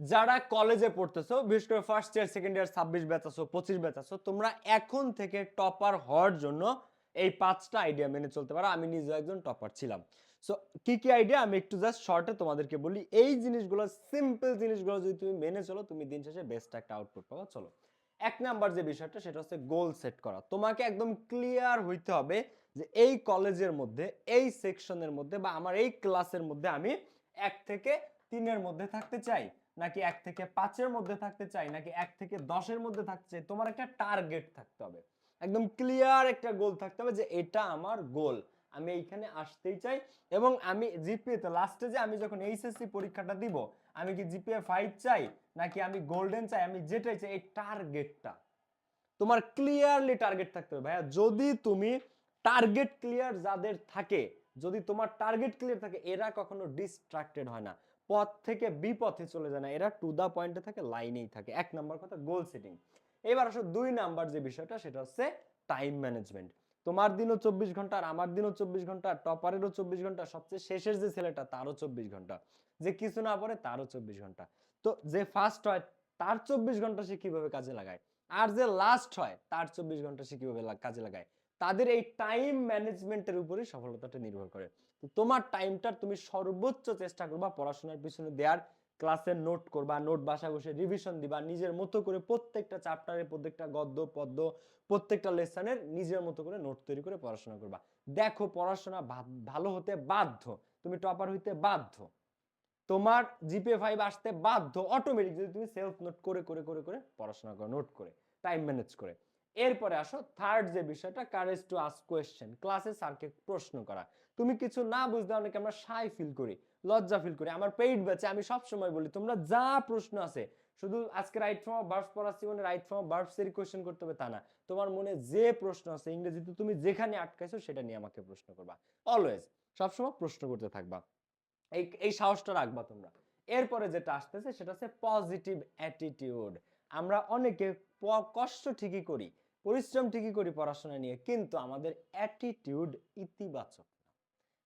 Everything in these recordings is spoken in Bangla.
যারা কলেজে পড়তেছো, বিশেষ করে ফার্স্ট ইয়ার সেকেন্ড ইয়ার ছাব্বিশ ব্যাচ আছো, পঁচিশ ব্যাচ আছো, তোমরা এখন থেকে টপার হওয়ার জন্য এই পাঁচটা আইডিয়া মেনে চলতে পারো। আমি নিজেও একজন টপার ছিলাম। সো কি কি আইডিয়া আমি একটু জাস্ট শর্টে তোমাদেরকে বলি। এই জিনিসগুলো সিম্পল জিনিসগুলো যদি তুমি মেনে চলো, তুমি দিন শেষে বেস্ট একটা আউটপুট পাবো। চলো, এক নাম্বার যে বিষয়টা, সেটা হচ্ছে গোল সেট করা। তোমাকে একদম ক্লিয়ার হইতে হবে যে এই কলেজের মধ্যে, এই সেকশনের মধ্যে বা আমার এই ক্লাসের মধ্যে আমি এক থেকে তিনের মধ্যে থাকতে চাই। নাকি এক থেকে পাঁচের মধ্যে থাকতে চাই, নাকি এক থেকে দশের মধ্যে থাকতে চাই? তোমার একটা টার্গেট থাকতে হবে। একদম ক্লিয়ার একটা গোল থাকতে হবে যে এটা আমার গোল আমি এইখানে আসতেই চাই এবং আমি জিপিএ তে লাস্টে যে আমি যখন এইচএসসি পরীক্ষাটা দিব, আমি কি জিপিএ ফাইভ চাই, নাকি আমি গোল্ডেন চাই, আমি যেটাই চাই, এই টার্গেটটা তোমার ক্লিয়ারলি টার্গেট থাকতে হবে। ভাইয়া, যদি তুমি টার্গেট ক্লিয়ার যাদের থাকে, যদি তোমার টার্গেট ক্লিয়ার থাকে, এরা কখনো ডিস্ট্রাক্টেড হয় না। পথ থেকে বিপথে চলে যায় না। এরা টু দা পয়েন্টে থাকে লাইনেই থাকে। এক নাম্বার কথা গোল সেটিং এবার আসো দুই নাম্বার যে বিষয়টা, সেটা হচ্ছে টাইম ম্যানেজমেন্ট তোমার দিনও চব্বিশ ঘণ্টা, আর আমার দিনও চব্বিশ ঘণ্টা টপারেরও চব্বিশ ঘণ্টা, সবচেয়ে শেষের যে ছেলেটা, তারও চব্বিশ ঘণ্টা। যে কিছু না পড়ে তারও চব্বিশ ঘণ্টা। তো যে ফার্স্ট হয়, তার চব্বিশ ঘণ্টা সে কীভাবে কাজে লাগায়? আর যে লাস্ট হয়, তার চব্বিশ ঘণ্টা সে কীভাবে কাজে লাগায়? তাদের এই টাইম ম্যানেজমেন্টের উপরেই সফলতাটা নির্ভর করে। তো তোমার টাইমটা তুমি সর্বোচ্চ চেষ্টা করবা পড়াশোনার পিছনে দেওয়ার ক্লাসের নোট করবা নোট বাসা বসে রিভিশন দিবা, নিজের মতো করে প্রত্যেকটা চ্যাপ্টারের প্রত্যেকটা গদ্য, পদ্য, প্রত্যেকটা লেসনের নিজের মতো করে নোট তৈরি করে পড়াশোনা করবা। দেখো পড়াশোনা ভালো হতে বাধ্য, তুমি টপার হইতে বাধ্য। তোমার জিপিএ ফাইভ আসতে বাধ্য অটোমেটিক যদি তুমি সেলফ নোট করে করে করে করে পড়াশোনা করো নোট করে টাইম ম্যানেজ করে। এরপরে আসো থার্ড যে বিষয়টা কারেজ টু আস্ক কোয়েশ্চেন ক্লাসে স্যারকে প্রশ্ন করা। তুমি কিছু না বুঝলে অনেকে আমরা সাই ফিল করি, লজ্জা ফিল করি? আমার পেইড ব্যাচে আমি সব সময় বলি, তোমরা যা প্রশ্ন আছে, শুধু আজকে রাইট ফর্ম অফ ভার্বস পড়াচ্ছি মানে রাইট ফর্ম এর কোয়েশ্চেন করতে হবে তা না। তোমার মনে যে প্রশ্ন আছে, ইংরেজিতে তুমি যেখানে আটকাইছো সেটা নিয়ে আমাকে প্রশ্ন করবা। অলওয়েজ সবসময় প্রশ্ন করতে থাকবা। এই এই সাহসটা রাখবা তোমরা। এরপরে যেটা আসতেছে সেটা হচ্ছে পজিটিভ অ্যাটিটিউড আমরা অনেকে কষ্ট ঠিকই করি, পরিশ্রম ঠিকই করি পড়াশোনা নিয়ে, কিন্তু আমাদের অ্যাটিটিউড ইতিবাচক।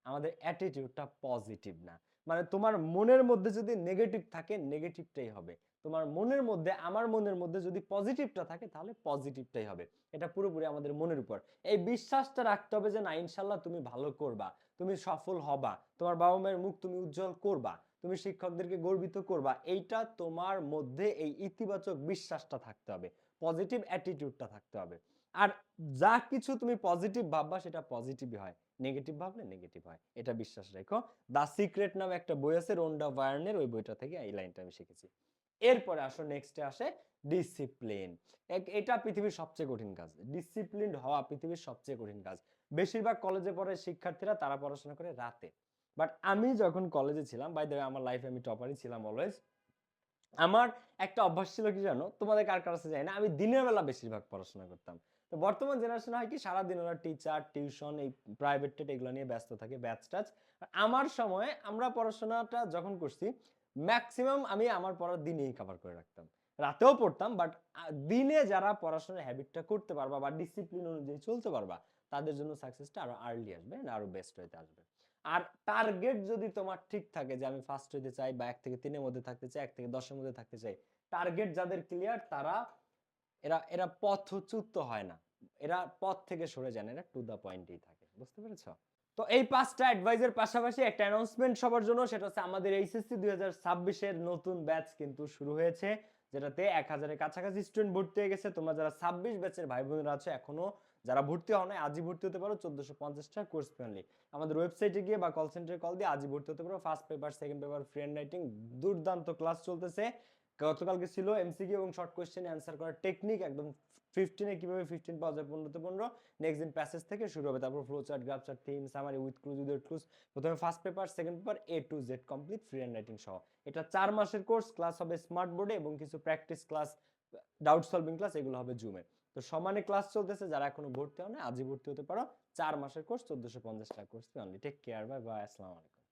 আমাদের অ্যাটিটিউডটা পজিটিভ না। মানে তোমার মনের মধ্যে যদি নেগেটিভ থাকে নেগেটিভটাই হবে। তোমার মনের মধ্যে, আমার মনের মধ্যে যদি পজিটিভটা থাকে, তাহলে পজিটিভটাই হবে। এটা পুরোপুরি আমাদের মনের উপর। এই বিশ্বাসটা রাখতে হবে যে, না, ইনশাল্লাহ তুমি ভালো করবা। তুমি সফল হবা। তোমার বাবা মায়ের মুখ তুমি উজ্জ্বল করবা। তুমি শিক্ষকদেরকে গর্বিত করবা। এইটা তোমার মধ্যে এই ইতিবাচক বিশ্বাসটা থাকতে হবে। পজিটিভ অ্যাটিটিউডটা থাকতে হবে। আর যা কিছু তুমি পজিটিভ ভাববা সেটা পজিটিভই হয়। নেগেটিভ ভাবলে নেগেটিভ হয়। এটা বিশ্বাস রেখো। দ্য সিক্রেট নামে একটা বই আছে, রোন্ডা ভায়ার্নের, ওই বইটা থেকে এই লাইনটা আমি শিখেছি। এরপরে আসো নেক্সটে আসে ডিসিপ্লিন এটা পৃথিবীর সবচেয়ে কঠিন কাজ। ডিসিপ্লিন হওয়া পৃথিবীর সবচেয়ে কঠিন কাজ। বেশিরভাগ কলেজে পড়ে শিক্ষার্থীরা, তারা পড়াশোনা করে রাতে। বাট আমি যখন কলেজে ছিলাম বাই দ্য আমার লাইফে আমি টপারই ছিলাম অলওয়েজ আমার একটা অভ্যাস ছিল কি জানো? তোমাদের কার কার কাছে যায় না? আমি দিনের বেলা বেশিরভাগ পড়াশোনা করতাম। তো বর্তমান জেনারেশন হয় কি, সারাদিন ওরা টিচার টিউশন এই প্রাইভেট টেট এগুলো নিয়ে ব্যস্ত থাকে ব্যাচ টাচ। আমার সময় আমরা পড়াশোনাটা যখন করছি ম্যাক্সিমাম আমি আমার পড়ার দিনেই কভার করে রাখতাম। রাতেও পড়তাম বাট দিনে যারা পড়াশোনার হ্যাবিটটা করতে পারবা বা ডিসিপ্লিন অনুযায়ী চলতে পারবা, তাদের জন্য সাকসেসটা আরও আর্লি আসবে আরও বেস্ট হইতে আসবে। আর টার্গেট যদি তোমার ঠিক থাকে যে আমি ফার্স্ট হইতে চাই বা এক থেকে তিনের মধ্যে থাকতে চাই, এক থেকে দশের মধ্যে থাকতে চাই টার্গেট যাদের ক্লিয়ার তারা এরা এরা পথচ্যুত হয় না। এরা পথ থেকে সরে যায় না, এরা টু দা পয়েন্টেই থাকে, বুঝতে পেরেছ? তো এই পাঁচটা অ্যাডভাইজের পাশাপাশি একটা অ্যানাউন্সমেন্ট সবার জন্য, সেটা হচ্ছে আমাদের এইচএসসি দুই হাজার ছাব্বিশের নতুন ব্যাচ কিন্তু শুরু হয়েছে, যেটাতে এক হাজারের কাছাকাছি স্টুডেন্ট ভর্তি হয়ে গেছে। তোমরা যারা ছাব্বিশ ব্যাচের ভাই বোনেরা আছো এখনও, যারা ভর্তি হও নাই, আজই ভর্তি হতে পারো চোদ্দশো পঞ্চাশ টাকা কোর্স ফ্রেন্ডলি আমাদের ওয়েবসাইটে গিয়ে বা কল সেন্টারে কল দিয়ে আজই ভর্তি হতে পারো। First paper second paper free handwriting দুর্দান্ত ক্লাস চলতেছে। গতকালকে ছিল এমসিকিউ এবং শর্ট কোয়েশ্চেন অ্যান্সার করার টেকনিক একদম ফিফটিনে কীভাবে ফিফটিন পাওয়া যায় পনেরোতে পনেরো নেক্সট দিন প্যাসেজ থেকে শুরু হবে। তারপর flow chart graph chart theme summary with clues with clues প্রথমে first paper second paper A to Z complete free handwriting সহ। এটা চার মাসের কোর্স ক্লাস হবে স্মার্ট বোর্ডে এবং কিছু practice class doubt solving class এগুলো হবে জুমে তো সমানে ক্লাস চলতেছে, যারা এখনও ভর্তি হয় না আজই ভর্তি হতে পারো। চার মাসের কোর্স চোদ্দশো পঞ্চাশ টাকা course only take care bye bye আসসালামু আলাইকুম।